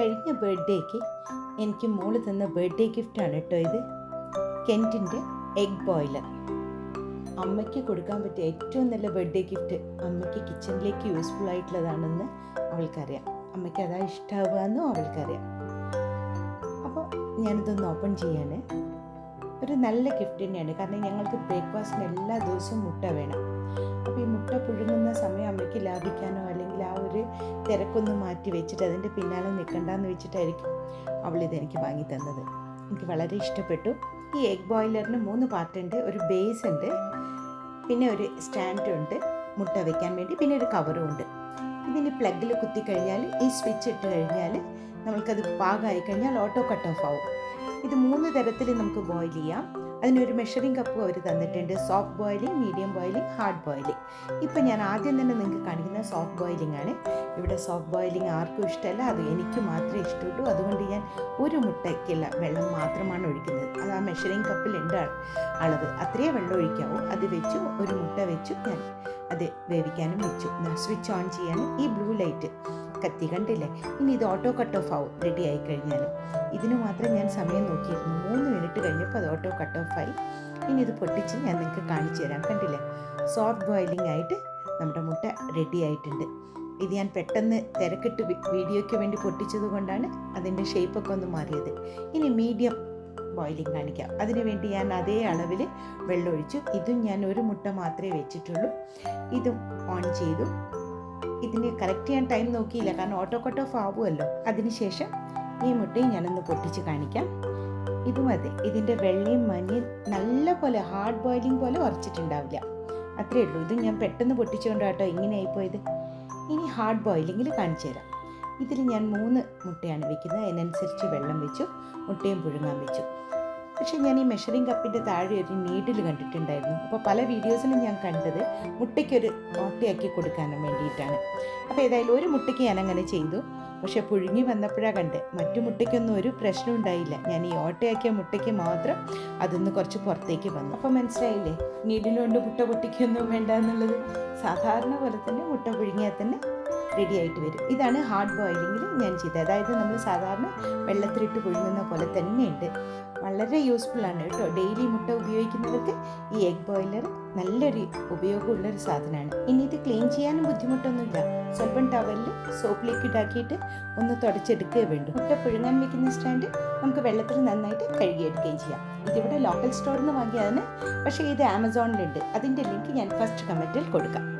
കഴിഞ്ഞ ബർത്ത്ഡേക്ക് എനിക്ക് മോൾ തന്ന ബർത്ത്ഡേ ഗിഫ്റ്റാണ് കേട്ടോ ഇത്. കെന്റിന്റെ എഗ് ബോയിലർ അമ്മയ്ക്ക് കൊടുക്കാൻ പറ്റിയ ഏറ്റവും നല്ല ബർത്ത്ഡേ ഗിഫ്റ്റ് അമ്മയ്ക്ക് കിച്ചണിലേക്ക് യൂസ്ഫുൾ ആയിട്ടുള്ളതാണെന്ന് അവൾക്കറിയാം. അമ്മയ്ക്ക് അതാ ഇഷ്ടമാവുക എന്നും അവൾക്കറിയാം. അപ്പോൾ ഞാനിതൊന്ന് ഓപ്പൺ ചെയ്യാണ്. ഒരു നല്ല ഗിഫ്റ്റ് തന്നെയാണ്. കാരണം ഞങ്ങൾക്ക് ബ്രേക്ക്ഫാസ്റ്റിന് എല്ലാ ദിവസവും മുട്ട വേണം. അപ്പോൾ ഈ മുട്ട പുഴുങ്ങുന്ന സമയം അമ്മയ്ക്ക് ലാഭിക്കാനോ അല്ലെങ്കിൽ ആ ഒരു തിരക്കൊന്ന് മാറ്റി വെച്ചിട്ട് അതിന്റെ പിന്നാലെ നിൽക്കണ്ടെന്ന് വെച്ചിട്ടായിരിക്കും അവൾ എനിക്ക് വാങ്ങി തന്നത്. എനിക്ക് വളരെ ഇഷ്ടപ്പെട്ടു. ഈ എഗ് ബോയിലറിന് മൂന്ന് പാർട്ടുണ്ട് ഒരു ബേസ് ഉണ്ട്. പിന്നെ ഒരു സ്റ്റാൻഡ് ഉണ്ട്. മുട്ട വെക്കാൻ വേണ്ടി. പിന്നെ ഒരു കവറും ഉണ്ട്. ഇതിന് പ്ലഗിൽ കുത്തി കഴിഞ്ഞാൽ ഈ സ്വിച്ച് ഇട്ട് കഴിഞ്ഞാൽ നമ്മൾക്കത് പാകമായി കഴിഞ്ഞാൽ ഓട്ടോ കട്ട് ഓഫ് ആവും. ഇത് മൂന്ന് തരത്തിൽ നമുക്ക് ബോയിൽ ചെയ്യാം. അതിനൊരു മെഷറിംഗ് കപ്പ് അവർ തന്നിട്ടുണ്ട്. Soft boiling medium boiling hard boiling ഇപ്പം ഞാൻ ആദ്യം തന്നെ നിങ്ങൾക്ക് കാണിക്കുന്നത് സോഫ്റ്റ് ബോയിലിംഗ് ആണ്. ഇവിടെ സോഫ്റ്റ് ബോയിലിംഗ് ആർക്കും ഇഷ്ടമല്ല അത് എനിക്ക് മാത്രമേ ഇഷ്ടമുള്ളൂ. അതുകൊണ്ട് ഞാൻ ഒരു മുട്ടയ്ക്കുള്ള വെള്ളം മാത്രമാണ് ഒഴിക്കുന്നത്. അത് ആ മെഷറിംഗ് കപ്പിലുണ്ട് അളവ്. അത്രയേ വെള്ളം ഒഴിക്കാവൂ. അത് വെച്ചു ഒരു മുട്ട വെച്ചു ഞാൻ അത് വേവിക്കാനും വെച്ചു. സ്വിച്ച് ഓൺ ചെയ്യാനും ഈ ബ്ലൂ ലൈറ്റ് കത്തി കണ്ടില്ലേ? ഇനി ഇത് ഓട്ടോ കട്ട് ഓഫ് ആവും റെഡി ആയി കഴിഞ്ഞാൽ ഇതിന് മാത്രം ഞാൻ സമയം നോക്കിയിരുന്നു. മൂന്ന് മിനിറ്റ് കഴിഞ്ഞപ്പോൾ അത് ഓട്ടോ കട്ട് ഓഫ് ആയി. ഇനി ഇത് പൊട്ടിച്ച് ഞാൻ നിങ്ങൾക്ക് കാണിച്ചു തരാം. കണ്ടില്ലേ? സോഫ്റ്റ് ബോയിലിംഗ് ആയിട്ട് നമ്മുടെ മുട്ട റെഡി ആയിട്ടുണ്ട്. ഇത് ഞാൻ പെട്ടെന്ന് തിരക്കിട്ട് വീഡിയോയ്ക്ക് വേണ്ടി പൊട്ടിച്ചത് കൊണ്ടാണ് അതിന്റെ ഷേപ്പൊക്കെ ഒന്ന് മാറിയത്. ഇനി മീഡിയം ബോയിലിംഗ് കാണിക്കാം. അതിനുവേണ്ടി ഞാൻ അതേ അളവിൽ വെള്ളമൊഴിച്ചു. ഇതും ഞാൻ ഒരു മുട്ട മാത്രമേ വെച്ചിട്ടുള്ളൂ. ഇതും ഓൺ ചെയ്തു. ഇതിന് കറക്റ്റ് ചെയ്യാൻ ടൈം നോക്കിയില്ല. കാരണം ഓട്ടോ കട്ട് ഓഫ് ആവുമല്ലോ. അതിനുശേഷം ഈ മുട്ടയും ഞാനൊന്ന് പൊട്ടിച്ച് കാണിക്കാം. ഇത് മതി. ഇതിന്റെ വെള്ളയും മഞ്ഞയും നല്ല പോലെ ഹാർഡ് ബോയിലിംഗ് പോലെ ഉറച്ചിട്ടുണ്ടാവില്ല അത്രയേ ഉള്ളൂ. ഇത് ഞാൻ പെട്ടെന്ന് പൊട്ടിച്ചുകൊണ്ട് കേട്ടോ ഇങ്ങനെ ആയിപ്പോയത് ഇനി ഹാർഡ് ബോയിലിങ്ങിൽ കാണിച്ചു തരാം. ഇതിൽ ഞാൻ മൂന്ന് മുട്ടയാണ് വെക്കുന്നത്. അതിനനുസരിച്ച് വെള്ളം വെച്ചു. മുട്ടയും പുഴുങ്ങാൻ വെച്ചു. പക്ഷേ ഞാൻ ഈ മെഷറിംഗ് കപ്പിന്റെ താഴെ ഒരു നീഡിൽ കണ്ടിട്ടുണ്ടായിരുന്നു. അപ്പോൾ പല വീഡിയോസിലും ഞാൻ കണ്ടത് മുട്ടയ്ക്കൊരു ഓട്ടയാക്കി കൊടുക്കാനും വേണ്ടിയിട്ടാണ്. അപ്പോൾ ഏതായാലും ഒരു മുട്ടയ്ക്ക് ഞാൻ അങ്ങനെ ചെയ്തു. പക്ഷെ പുഴുങ്ങി വന്നപ്പോഴാണ് കണ്ട് മറ്റു മുട്ടയ്ക്കൊന്നും ഒരു പ്രശ്നം ഉണ്ടായില്ല. ഞാൻ ഈ ഓട്ടയാക്കിയ മുട്ടയ്ക്ക് മാത്രം അതൊന്ന് കുറച്ച് പുറത്തേക്ക് വന്നു. അപ്പോൾ മനസ്സിലായില്ലേ? നീഡിലുകൊണ്ട് മുട്ട പൊട്ടിക്കൊന്നും വേണ്ട എന്നുള്ളത് സാധാരണ പോലെ തന്നെ മുട്ട പുഴുങ്ങിയാൽ തന്നെ റെഡി ആയിട്ട് വരും. ഇതാണ് ഹാർഡ് ബോയിലിങ്ങിൽ ഞാൻ ചെയ്തത്. അതായത് നമ്മൾ സാധാരണ വെള്ളത്തിലിട്ട് പുഴുങ്ങുന്ന പോലെ തന്നെയുണ്ട്. വളരെ യൂസ്ഫുൾ ആണ് കേട്ടോ. ഡെയിലി മുട്ട ഉപയോഗിക്കുന്നവർക്ക് ഈ എഗ് ബോയിലർ നല്ലൊരു ഉപയോഗമുള്ളൊരു സാധനമാണ്. ഇനി ഇത് ക്ലീൻ ചെയ്യാനും ബുദ്ധിമുട്ടൊന്നുമില്ല. സ്വല്പം ടവലിൽ സോപ്പ് ലിക്വിഡ് ആക്കിയിട്ട് ഒന്ന് തുടച്ചെടുക്കുകയേ വേണ്ടു. മുട്ട പുഴുങ്ങാൻ വെക്കുന്ന സ്റ്റാൻഡ് നമുക്ക് വെള്ളത്തിൽ നന്നായിട്ട് കഴുകിയെടുക്കുകയും ചെയ്യാം. ഇതിവിടെ ലോക്കൽ സ്റ്റോറിൽ നിന്ന് വാങ്ങിയതാണ്. പക്ഷേ ഇത് ആമസോണിലുണ്ട് അതിന്റെ ലിങ്ക് ഞാൻ ഫസ്റ്റ് കമന്റിൽ കൊടുക്കാം.